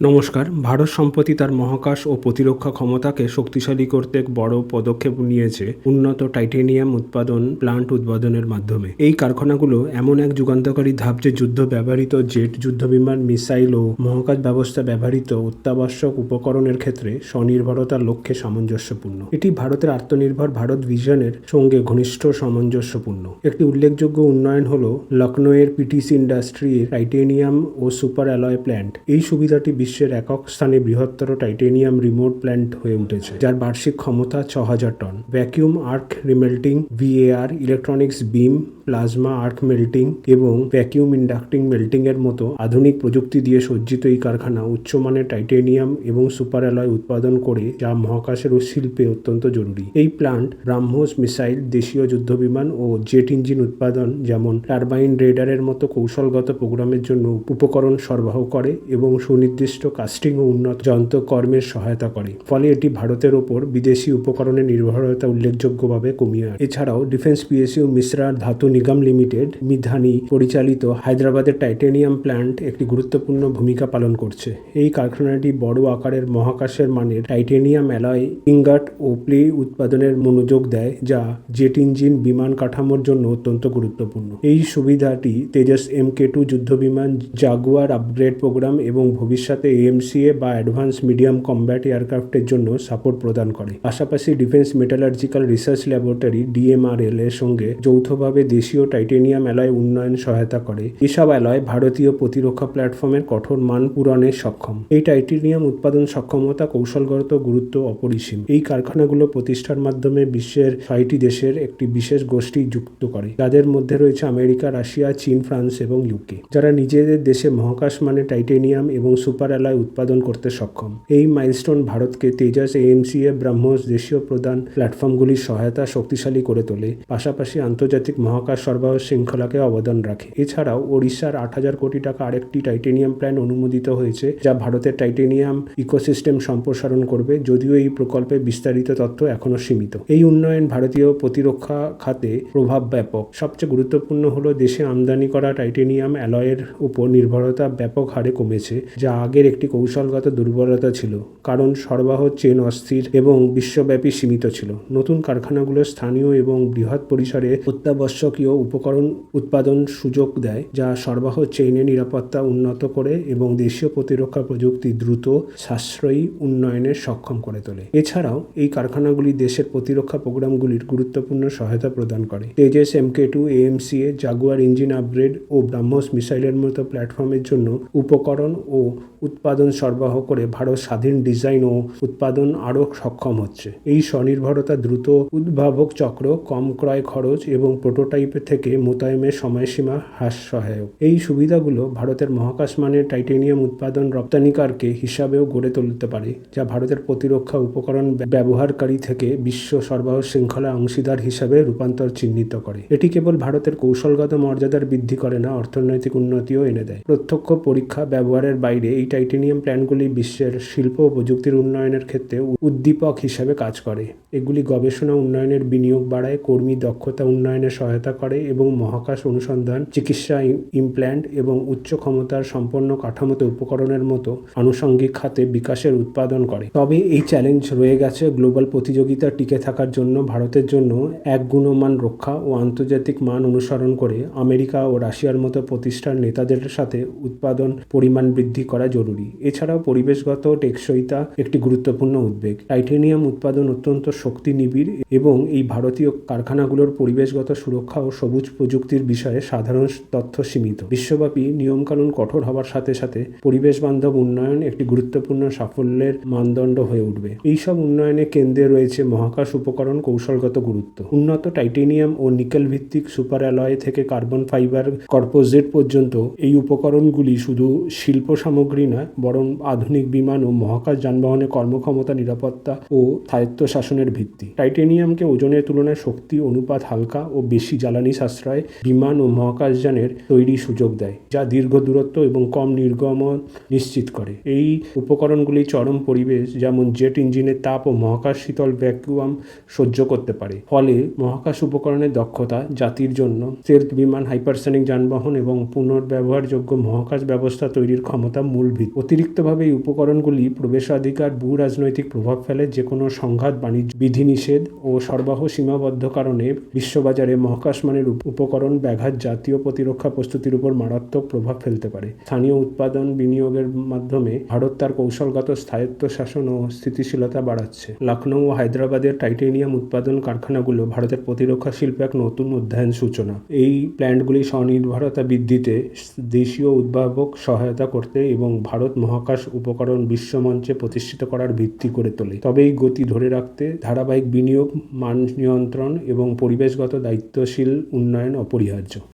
নমস্কার। ভারত সম্প্রতি তার মহাকাশ ও প্রতিরক্ষা ক্ষমতাকে শক্তিশালী করতে এক বড় পদক্ষেপ নিয়েছে উন্নত টাইটেনিয়াম উৎপাদন প্লান্ট উদ্বোধনের মাধ্যমে। এই কারখানাগুলো এমন এক যুগান্তকারী ধাপ যে যুদ্ধ ব্যবহৃত জেট যুদ্ধবিমান, মিসাইল ও মহাকাশ ব্যবস্থা ব্যবহৃত অত্যাবশ্যক উপকরণের ক্ষেত্রে স্বনির্ভরতার লক্ষ্যে সামঞ্জস্যপূর্ণ। এটি ভারতের আত্মনির্ভর ভারত ভিশনের সঙ্গে ঘনিষ্ঠ সামঞ্জস্যপূর্ণ। একটি উল্লেখযোগ্য উন্নয়ন হল লখনৌয়ের পিটিসি ইন্ডাস্ট্রির টাইটেনিয়াম ও সুপার অ্যালয় প্ল্যান্ট। এই সুবিধাটি বিশ্বের একক স্থানে বৃহত্তর টাইটেনিয়াম রিমোট প্ল্যান্ট হয়ে উঠেছে, যার বার্ষিক ক্ষমতা ছ হাজার ton. Vacuum arc remelting VAR electronics beam plasma arc melting এবং ভ্যাকিউম ইন্ডাক্টিং মেল্টিং এর মতো আধুনিক প্রযুক্তি দিয়ে সজ্জিত এই কারখানা উচ্চমানের টাইটেনিয়াম এবং সুপার অ্যালয় উৎপাদন করে, যা মহাকাশের ও শিল্পে অত্যন্ত জরুরি। এই প্লান্ট ব্রাহ্মোস মিসাইল, দেশীয় যুদ্ধবিমান ও জেট ইঞ্জিন উৎপাদন, যেমন টারবাইন রেডারের মতো কৌশলগত প্রোগ্রামের জন্য উপকরণ সরবরাহ করে এবং সুনির্দিষ্ট কাস্টিং ও উন্নত যন্ত্রকর্মের সহায়তা করে। ফলে এটি ভারতের ওপর বিদেশি উপকরণের নির্ভরতা উল্লেখযোগ্যভাবে কমিয়ে আনে। এছাড়াও ডিফেন্স পিএসইউ মিশ্রা ধাতু নিগম লিমিটেড, মিধানি পরিচালিত হায়দ্রাবাদের টাইটেনিয়াম প্ল্যান্ট একটি গুরুত্বপূর্ণ ভূমিকা পালন করছে। এই কারখানাটি বড় আকারের মহাকাশের মানের টাইটেনিয়াম অ্যালয় ইঙ্গাট ও প্লে উৎপাদনের মনোযোগ দেয়, যা জেট ইঞ্জিন বিমান কাঠামোর জন্য অত্যন্ত গুরুত্বপূর্ণ। এই সুবিধাটি তেজস এম কে টু যুদ্ধবিমান জাগুয়ার আপগ্রেড প্রোগ্রাম এবং ভবিষ্যতে এএমসিএ বা অ্যাডভান্স মিডিয়াম কম্ব্যাট এয়ারক্রাফটের জন্য সাপোর্ট প্রদান করে। পাশাপাশি defence metallurgical research laboratory DMRL এর সঙ্গে যৌথভাবে দেশীয় টাইটেনিয়াম অ্যালয় উন্নয়ন সহায়তা করে। এসব অ্যালয় ভারতীয় প্রতিরক্ষা প্ল্যাটফর্মের কঠোর মান পূরণে সক্ষম। এই টাইটেনিয়াম উৎপাদন সক্ষমতা কৌশলগত গুরুত্ব অপরিসীম। এই কারখানাগুলো প্রতিষ্ঠার মাধ্যমে বিশ্বের ছয়টি দেশের একটি বিশেষ গোষ্ঠী যুক্ত করে। যাদের মধ্যে রয়েছে আমেরিকা, রাশিয়া, চীন, ফ্রান্স এবং ইউকে। যারা নিজেদের দেশে মহাকাশ মানে টাইটেনিয়াম এবং সুপার অ্যালয় উৎপাদন করতে সক্ষম। এই মাইলস্টোন ভারতকে তেজাস এএমসিএ ব্রাহ্মস দেশীয় প্রদান প্ল্যাটফর্মগুলির সহায়তা শক্তিশালী করে তোলে। পাশাপাশি আন্তর্জাতিক মহাকাশ সরবরাহ শৃঙ্খলাকে অবদান রাখে। এছাড়াও ওড়িশার আট হাজার কোটি টাকা আরেকটি টাইটেনিয়াম প্ল্যান অনুমোদিত হয়েছে, যা ভারতের টাইটেনিয়াম ইকোসিস্টেম সম্প্রসারণ করবে, যদিও এই প্রকল্পে বিস্তারিত তথ্য এখনও সীমিত। এই উন্নয়ন ভারতীয় প্রতিরক্ষা খাতে প্রভাব ব্যাপক। সবচেয়ে গুরুত্বপূর্ণ হলো দেশে আমদানি করা টাইটেনিয়াম অ্যালয়ের উপর নির্ভরতা ব্যাপক হারে কমেছে, যা আগের একটি কৌশলগত দুর্বলতা ছিল, কারণ সরবরাহ চেন অস্থির এবং বিশ্বব্যাপী সীমিত ছিল। নতুন কারখানাগুলো স্থানীয় এবং বৃহৎ পরিসরে অত্যাবশ্যকীয় উপকরণ উৎপাদন সুযোগ দেয়, যা সরবরাহ চেইনে নিরাপত্তা উন্নত করে এবং দেশীয় প্রতিরক্ষা প্রযুক্তি দ্রুত সাশ্রয়ী উন্নয়নে সক্ষম করে তোলে। এছাড়াও, এই কারখানাগুলি দেশের প্রতিরক্ষা প্রোগ্রামগুলির গুরুত্বপূর্ণ সহায়তা প্রদান করে। Tejas MK two AMCA Jaguar engine upgrade ও ব্রাহ্মস মিসাইলের মতো প্ল্যাটফর্মের জন্য উপকরণ ও উৎপাদন সরবরাহ করে ভারত স্বাধীন ডিজাইন ও উৎপাদন আরও সক্ষম হচ্ছে। এই স্বনির্ভরতা দ্রুত উদ্ভাবক চক্র, কম ক্রয় খরচ এবং প্রোটোটাইপের থেকে মোতায়েমের সময়সীমা হ্রাস সহায়ক এই সুবিধাগুলো ভারতের মহাকাশ মানের টাইটেনিয়াম উৎপাদন রপ্তানিকারকে হিসাবেও গড়ে তুলতে পারে, যা ভারতের প্রতিরক্ষা উপকরণ ব্যবহারকারী থেকে বিশ্ব সরবরাহ শৃঙ্খলা অংশীদার হিসাবে রূপান্তর চিহ্নিত করে। এটি কেবল ভারতের কৌশলগত মর্যাদার বৃদ্ধি করে না, অর্থনৈতিক উন্নতিও এনে দেয়। প্রত্যক্ষ পরীক্ষা ব্যবহারের বাইরে এই টাইটেনিয়াম প্ল্যান্টগুলি বিশ্বের শিল্প ও প্রযুক্তির উন্নয়নের ক্ষেত্রে উদ্দীপক হিসাবে কাজ করে। এগুলি গবেষণা উন্নয়নের বিনিয়োগ বাড়ায়, কর্মী দক্ষতা উন্নয়নে সহায়তা করে এবং মহাকাশ অনুসন্ধান, চিকিৎসা ইমপ্ল্যান্ট এবং উচ্চ ক্ষমতার সম্পন্ন কাঠামোতে উপকরণের মতো আনুষঙ্গিক খাতে বিকাশের উৎপাদন করে। তবে এই চ্যালেঞ্জ রয়ে গেছে গ্লোবাল প্রতিযোগিতা টিকে থাকার জন্য, ভারতের জন্য এক গুণমান রক্ষা ও আন্তর্জাতিক মান অনুসরণ করে আমেরিকা ও রাশিয়ার মতো প্রতিষ্ঠান নেতাদের সাথে উৎপাদন পরিমাণ বৃদ্ধি করা জরুরি। এছাড়াও পরিবেশগত টেকসইতা একটি গুরুত্বপূর্ণ উদ্বেগ। টাইটেনিয়াম উৎপাদন অত্যন্ত শক্তি নিবিড় এবং এই ভারতীয় কারখানাগুলোর পরিবেশগত সুরক্ষা ও সবুজ প্রযুক্তির বিষয়ে সাধারণ তথ্য সীমিত। বিশ্বব্যাপী নিয়মকানুন কঠোর হওয়ার সাথে সাথে পরিবেশ বান্ধব উন্নয়ন একটি গুরুত্বপূর্ণ সাফল্যের মানদণ্ড হয়ে উঠবে। এইসব উন্নয়নে কেন্দ্রে রয়েছে মহাকাশ উপকরণ কৌশলগত গুরুত্ব। উন্নত টাইটেনিয়াম ও নিকেল ভিত্তিক সুপার অ্যালয় থেকে কার্বন ফাইবার কর্পোজেট পর্যন্ত এই উপকরণগুলি শুধু শিল্প সামগ্রী নয়, বরং আধুনিক বিমান ও মহাকাশ যানবাহনে কর্মক্ষমতা, নিরাপত্তা ও স্থায়িত্ব শাসনের ভিত্তি। টাইটেনিয়ামকে ওজনের তুলনায় শক্তি, অনুপাত হালকা ও বেশি জ্বালানি সাশ্রয় বিমান ও মহাকাশযানের তৈরি সুযোগ দেয়, যা দীর্ঘ দূরত্ব এবং কম নির্গমন নিশ্চিত করে। এই উপকরণগুলি চরম পরিবেশ, যেমন জেট ইঞ্জিনের তাপ ও মহাকাশ শীতল ভ্যাকুয়াম সহ্য করতে পারে। ফলে মহাকাশ উপকরণের দক্ষতা, জাতির জন্য সেলফ বিমান, হাইপারসনিক যানবাহন এবং পুনর্ব্যবহারযোগ্য মহাকাশ ব্যবস্থা তৈরির ক্ষমতা মূল ভিত্তি। ভিত্তি অতিরিক্তভাবে এই উপকরণগুলি প্রবেশাধিকার, ভূ রাজনৈতিক প্রভাব ফেলে যে কোনো সংঘাত, বাণিজ্য, বিধিনিষেধ ও সরবরাহ সীমাবদ্ধ কারণে বিশ্ববাজারে মহাকাশমানের উপকরণ, ব্যাঘাত, জাতীয় প্রতিরক্ষা প্রস্তুতির উপর মারাত্মক প্রভাব ফেলতে পারে। স্থানীয় উৎপাদন বিনিয়োগের মাধ্যমে ভারত তার কৌশলগত স্থায়িত্ব, শাসন ও স্থিতিশীলতা বাড়াচ্ছে। লখনৌ ও হায়দ্রাবাদের টাইটেনিয়াম উৎপাদন কারখানাগুলো ভারতের প্রতিরক্ষা শিল্পে এক নতুন অধ্যায়ন সূচনা। এই প্ল্যান্টগুলি স্বনির্ভরতা বৃদ্ধিতে দেশীয় উদ্ভাবক সহায়তা করতে এবং ভারত মহাকাশ উপকরণ বিশ্বমঞ্চে প্রতিষ্ঠিত করার ভিত্তি করে তোলে। তবে এই গতি ধরে রাখতে ধারাবাহিক বিনিয়োগ, মান নিয়ন্ত্রণ এবং পরিবেশগত দায়িত্বশীল উন্নয়ন অপরিহার্য।